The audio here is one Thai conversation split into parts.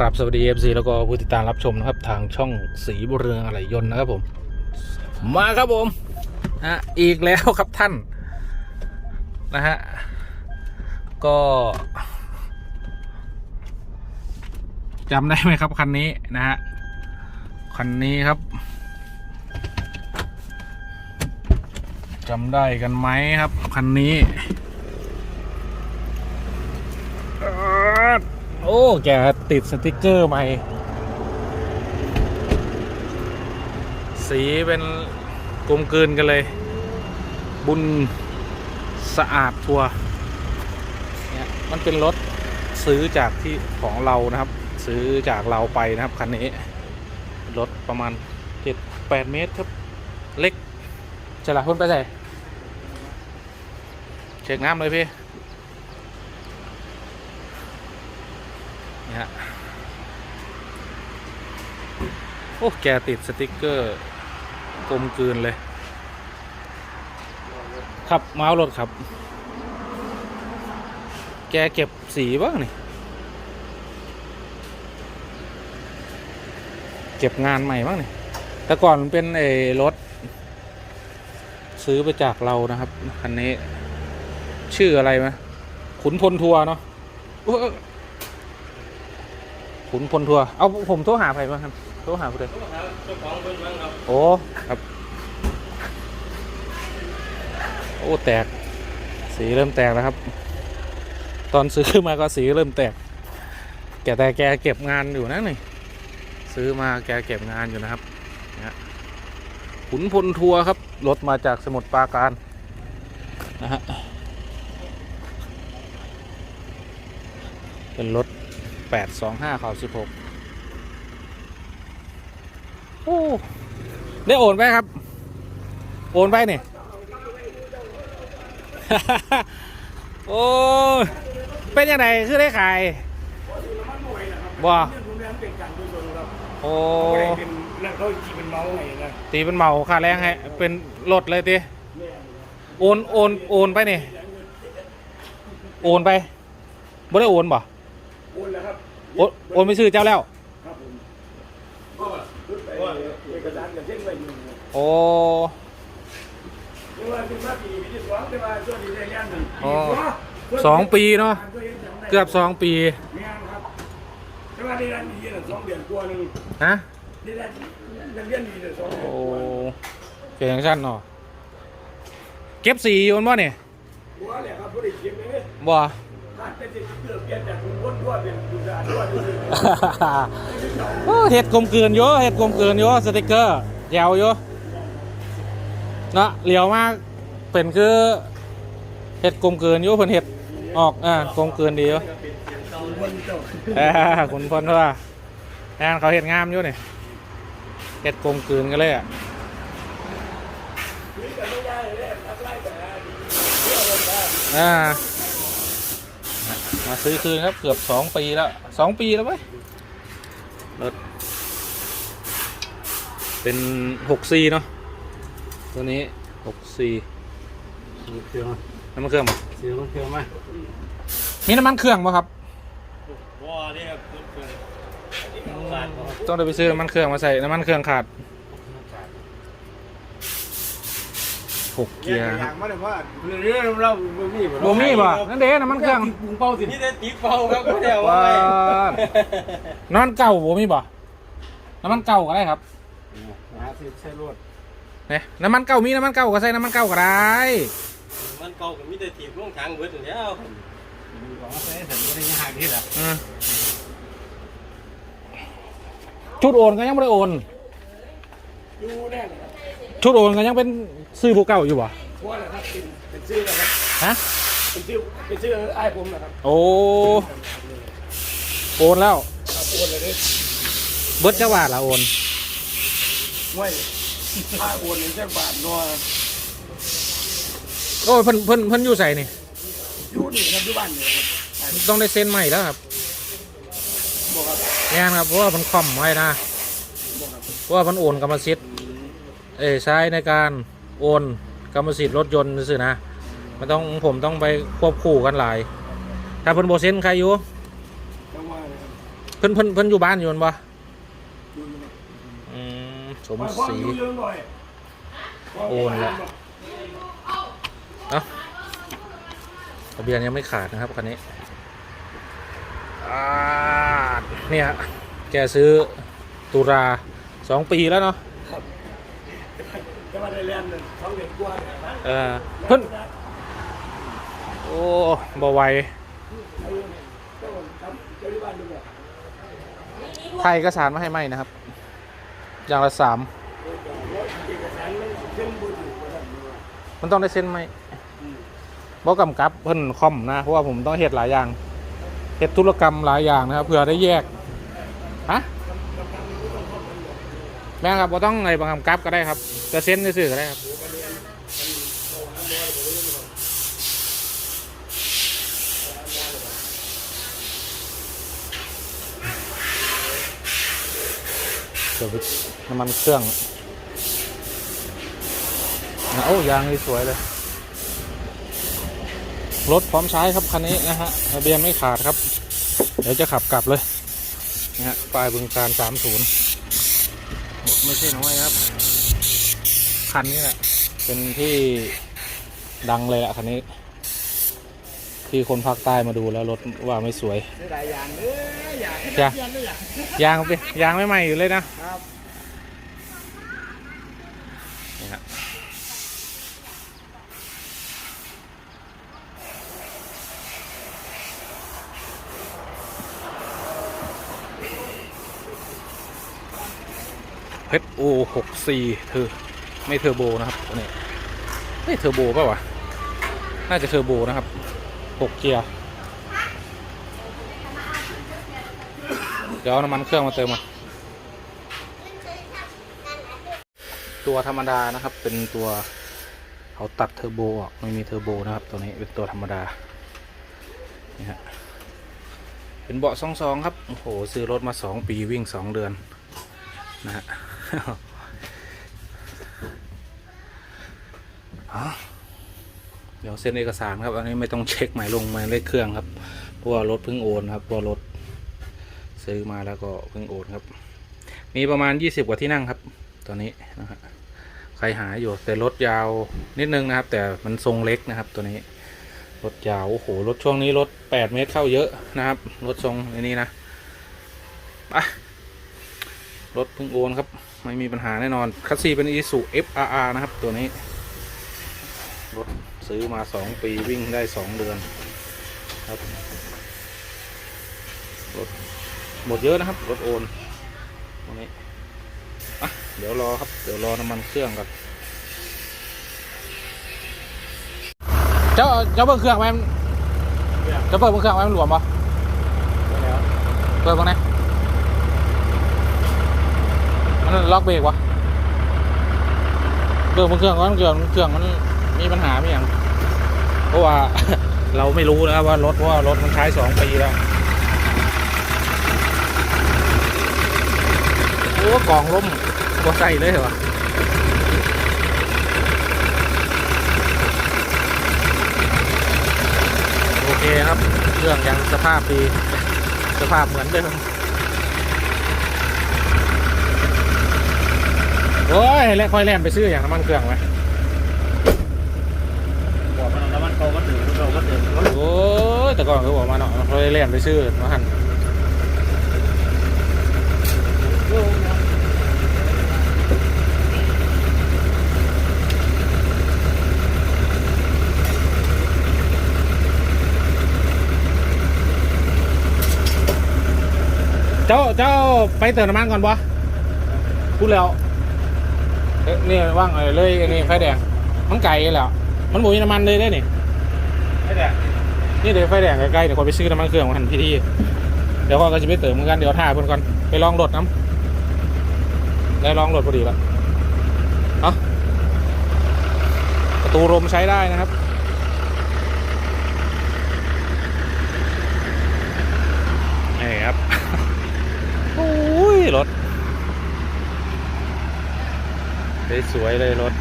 ครับสวัสดีเอฟซีแล้วก็ผู้ติดตามรับชมนะครับ ทางช่องสีบุเรืองอะไรยนต์นะครับผม มาครับผมฮะอีกแล้วครับท่าน นะฮะ ก็จำได้ไหมครับ คันนี้นะฮะ คันนี้ครับจำได้กันไหมครับ คันนี้ โอ้ แกติดสติกเกอร์ใหม่ สีเป็นกลมกลืนกันเลย บุญสะอาดทัวร์เนี่ยมันเป็นรถซื้อจากที่ของเรานะครับ ซื้อจากเราไปนะครับ คันนี้ รถประมาณเจ็ดแปดเมตรครับ เล็กจะละพุ่นไปใส่เช็คน้ำเลยพี่ เนี่ยฮะโอ้แกติดสติกเกอร์กลมกลืนเลยขับเมาส์รถครับ แกเก็บสีบ้างนี่ เก็บงานใหม่บ้างนี่ แต่ก่อนมันเป็นไอ้รถ ซื้อไปจากเรานะครับ คันนี้ ชื่ออะไรไหมขุนพลทัวร์เนาะขุนพลทัวร์เอาผมโทรหาใครบ้างครับ โทรหาผู้ใดโอ้ครับ โอ้แตก สีเริ่มแตกแล้วครับ ตอนซื้อมาก็สีเริ่มแตก แกแต่แกเก็บงานอยู่นะนี่ซื้อมาแกเก็บงานอยู่นะครับนะขุนพลทัวร์ครับรถมาจากสมุทรปราการนะฮะเป็นรถแปดสองห้าข่าวสิบหก โอ้ได้โอนไปครับ โอนไปนี่โอ้ยเป็นยังไงคือได้ขายบ่โอ้เป็นนั่นเขาขี่เป็นเมาส์ไงนะตีเป็นเหมาค่าแรงให้เป็นรถเลยตีโอนโอนโอนไปนี่โอนไปบ่ได้โอนบ่โอนแล้วครับโอนโอนไปซื้อเจ้าแล้ว ครับผมก็รุดไปเอกสารกับเช่นไว้อยู่ โอ้เรียกว่าเป็นว่าปีปีที่สองแต่ว่าช่วงนี้ได้เรียนหนึ่งอ๋อสองปีเนาะเกือบสองปีแม่นครับแต่ว่าได้เรียนดีน่ะสองเดือนกว่าหนึ่งฮะได้เรียงเดือนโอ้เก่งชั้นเนาะเก็บสีอยู่บ่เนี่ยบัวแหละครับผู้ได้เก็บเลยบ่ขาดแต่จะเกือบเปลี่ยนเยอ้เห็ดกลมเกลือยู่เห็ดกลมเกลืนอยู่สติกเกอร์แจวอยู่ เนาะเหลียวมากเป็นคือเห็ดกลมเกลืนอยู่เพิ่นเห็ดออกอ่ากลมเกลืนดีอยู่คนเจ้าอ้าคุณพลว่าแอนเขาเห็ดงามอยู่นี่เห็ดกลมเกลืนกันเลยอะนี่ก็ไม่ได้เลยทักไล่แต่อ่ามาซื้อคืนครับเกือบสองปีแล้วสองปีแล้วไหมรถเป็นหกซีเนาะ ตัวนี้หกซีเครื่องน้ำมันเครื่องปะเสียงเครื่องไหมมีน้ำมันเครื่องปะครับบัวนี่ครับเครื่องต้องไปซื้อน้ำมันเครื่องมาใส่น้ำมันเครื่องขาดหกเกียร์ครับมาเลยว่าเรื่องเราบ่มีโบมี่ปะนั่นเด้น้ำมันเครื่องปุงเป้าสินี่ได้ติ๊กเป้าครับไม่ได้ว้าว่าน้ำมันเก่าโบมี่ปะน้ำมันเก่าก็ได้ครับหาสิใช่รถ เนี่ยน้ำมันเก่ามีน้ำมันเก่าก็ใส่น้ำมันเก่าก็ได้มันเก่ากับมีแต่ถีบลงทางเบิดอยู่แล้วของใช้ถึงไม่ได้ยากที่ละอืมชุดโอนก็ยังไม่ได้โอนดูแน่เลยชุดโอนก็ยังเป็นซื้อผู้เก่าอยู่ปะบัวแหละครับเป็นเป็นชื่อนะครับฮะเป็นชื่อเป็นชื่อไอ้ายผมนะครับโอ้โอนแล้วครับโอนเลยดิเบิร์ดจะว่าละโอนไม่ ถ้าโอนหนึ่งแจ้งบาทนัวโอ้ยเพิ่นเพิ่นเพิ่นอยู่ใส่นี่ อยู่นี่ครับอยู่บ้านนี่ครับต้องได้เซ็นใหม่แล้วครับบอกครับแน่นครับเพราะว่ามันคอมไว้นะบอกครับเพราะว่ามันโอนกรรมสิทธิ์เอ้ยใช้ในการโอนกรรมสิทธิ์รถยนต์ซื่อนะมันต้องผมต้องไปควบคู่กันหลาย ถ้าเพิ่นโบเซ็นใครอยู่ต้องว่าเลยครับไปพิ่นเพิ่นเพิ่นอยู่บ้านอยู่มันบ่อยู่อยู่อืม สมศรีโอนละเอ้าทะเบียนยังไม่ขาดนะครับคันนี้เนี่ยแกซื้อตุราสองปีแล้วเนาะครับจะมาได้เรียนหนึ่งท้องเด็กวนเออเพิ่นโอ้บ่ไวอายุเนี่ยเจ้าครับเจ้าที่บ้านดูเนี่ยไทยเอกสารมาให้ไหมนะครับ อย่างละสามมันต้องได้เซ็นไหมบ่กำกับเพิ่นคอมนะ เพราะว่าผมต้องเฮ็ดหลายอย่างเฮ็ดธุรกรรมหลายอย่างนะครับเพื่อได้แยกฮะแม่ครับบ่ต้องไงบังกำกับก็ได้ครับจะเซ็นซื่อก็ได้ครับเดี๋ยวไป น้ำมันเครื่องนะโอ้ยางนี่สวยเลย รถพร้อมใช้ครับคันนี้นะฮะทะเบียนไม่ขาดครับ เดี๋ยวจะขับกลับเลยนะฮะปลายบึงการสามศูนย์ไม่ใช่น้อยครับ คันนี้แหละ เป็นที่ดังเลยแหละคันนี้ ที่คนภาคใต้มาดูแล้วรถว่าไม่สวยเสียดายอย่างเด้ออยากให้จ้ะเรียนด้วยอยากยางเป็นยางไม่ใหม่อยู่เลยนะครับ โอหกซีเธอไม่เทอร์โบนะครับนี่ไม่เทอร์โบป่าวะน่าจะเทอร์โบนะครับหกเกียร์เดี๋ยวน้ำมันเครื่องมาเติมมาตัวธรรมดานะครับ เป็นตัวเขาตัดเทอร์โบออกไม่มีเทอร์โบนะครับ ตัวนี้เป็นตัวธรรมดานี่ฮะเป็นเบาะสองสองครับ โอ้โห ซื้อรถมาสองปีวิ่งสองเดือน นะฮะ เดี๋ยวเซ็นเอกสารครับ อันนี้ไม่ต้องเช็คหมายลงหมายเลขเครื่องครับ เพราะว่ารถเพิ่งโอนครับเพราะว่ารถซื้อมาแล้วก็เพิ่งโอนครับ มีประมาณ 20 กว่าที่นั่งครับ ตอนนี้นะฮะใครหาอยู่แต่รถยาวนิดนึงนะครับ แต่มันทรงเล็กนะครับ ตัวนี้ รถยาวโอ้โหรถช่วงนี้รถ 8 เมตรเข้าเยอะนะครับ รถทรงอันนี้นะไปรถเพิ่งโอนครับ ไม่มีปัญหาแน่นอนคัสซีเป็นอีสุ FRR นะครับ ตัวนี้ รถซื้อมา 2 ปีวิ่งได้ 2 เดือนครับรถหมดเยอะนะครับ รถโอนตรงนี้อะเดี๋ยวรอครับ เดี๋ยวรอน้ำมันเครื่องก่อนเจ้าเจ้าเบิ้งเครื่องไว้มันเจ้าเปิดเบิ้งเครื่องไว้มันหลวมปะแล้วเปิดบ้างนะมัน ล็อกเบรกวะเบิ้งเบิ้งเครื่องก่อนเครื่องเครื่องมันมีปัญหาไหมยังเพราะว่าเราไม่รู้นะครับว่ารถเพราะว่ารถมันใช้สองปีแล้วโอ้กล่องล้มตัวใส่เลยเหรอโอเคครับ เครื่องยังสภาพดี สภาพเหมือนเดิม โอ้ยแล้วค่อยแล่นไปซื้ออย่างน้ำมันเครื่องไหมบอกมันน้ำมันเก่าก็ถึงเราก็ถึงโอ้ยแต่ก่อนเขาบอกมาเนาะค่อยแล่นไปซื้อมาหันเจ้าเจ้าไปเติมน้ำมันก่อนปะพูดแล้ว เอ๊ะนี่ว่างเออเลยอันนี้ไฟแดงมันไก่แล้วมันบ่มีน้ำมันเลยได้นี่ไม่ได้นี่เดี๋ยวไฟแดงใกล้ๆเดี๋ยวขอไปซื้อน้ำมันเครื่องมาหันพี่ที่เดี๋ยวพ่อก็จะไปเติมเหมือนกันเดี๋ยวท่าเพื่อนก่อนไปลองรถน้ำได้ลองรถพอดีแล้วเอาประตูลมใช้ได้นะครับนี่ครับ โอ้ยรถ สวยๆเลยรถ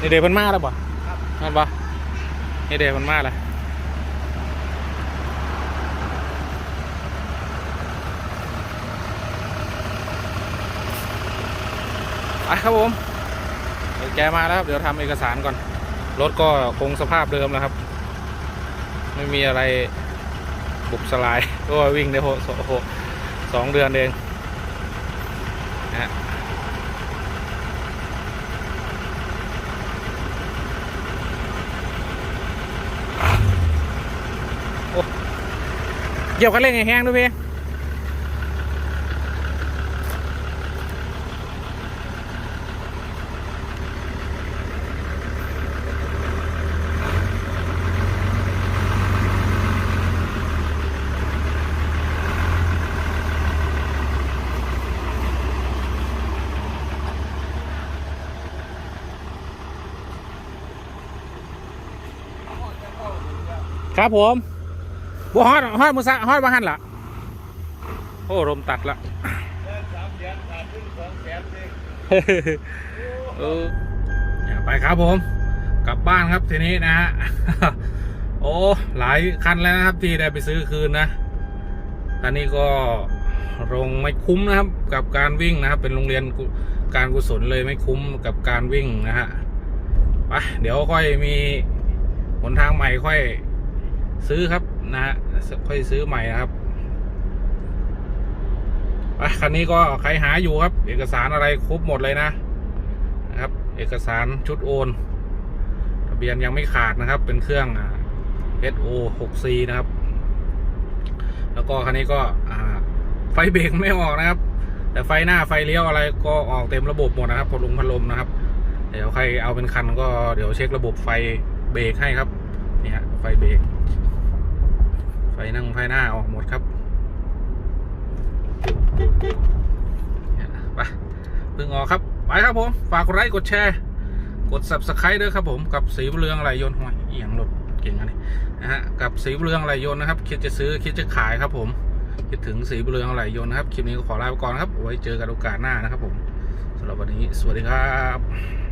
นี่เดี๋ยวเพิ่นมาแล้วบ่ครับแม่นบ่นี่เดมันมาละไปครับผม เดี๋ยวแกมาแล้วครับ เดี๋ยวทำเอกสารก่อน รถก็คงสภาพเดิมแล้วครับ ไม่มีอะไร บุบสลาย ก็วิ่งได้หกหกสองเดือนเองนะเกี่ยวกันเร่งให้แห้งด้วยพี่ ครับผมบัวฮอดฮอดมือซะฮอดมาหันละโอ้ลมตัดละไปครับผม กลับบ้านครับทีนี้นะฮะ โอ้ หลายคันแล้วนะครับที่ได้ไปซื้อคืนนะคันนี้ก็โรงไม่คุ้มนะครับ กับการวิ่งนะครับ เป็นโรงเรียนการกุศลเลยไม่คุ้มกับการวิ่งนะฮะ ไป เดี๋ยวค่อยมีหนทางใหม่ค่อย ซื้อครับนะฮะค่อยซื้อใหม่นะครับไปคันนี้ก็ใครหาอยู่ครับ เอกสารอะไรครบหมดเลยนะนะครับ เอกสารชุดโอนทะเบียนยังไม่ขาดนะครับ เป็นเครื่อง SO 6C นะครับ แล้วก็คันนี้ก็ไฟเบรกไม่ออกนะครับ แต่ไฟหน้าไฟเลี้ยวอะไรก็ออกเต็มระบบหมดนะครับพัดลมพัดลมนะครับ เดี๋ยวใครเอาเป็นคันก็เดี๋ยวเช็คระบบไฟเบรกให้ครับนี่ฮะไฟเบรก ฟนั่งไฟหน้าออกหมดครับไปเพิ่งออกครับไปครับผม ฝากกดไลค์กดแชร์ กด subscribe ด้วยครับผมกับสีเรืองไหลยนต์ห้อยเอียงรถเก่งอันนี้นะฮะกับสีเรืองไหลยนต์นะครับ คิดจะซื้อคิดจะขายครับผมคิดถึงสีเรืองไหลยนต์นะครับคลิปนี้ก็ขอลาไปก่อนครับไว้เจอกันโอกาสหน้านะครับผมสำหรับวันนี้สวัสดีครับ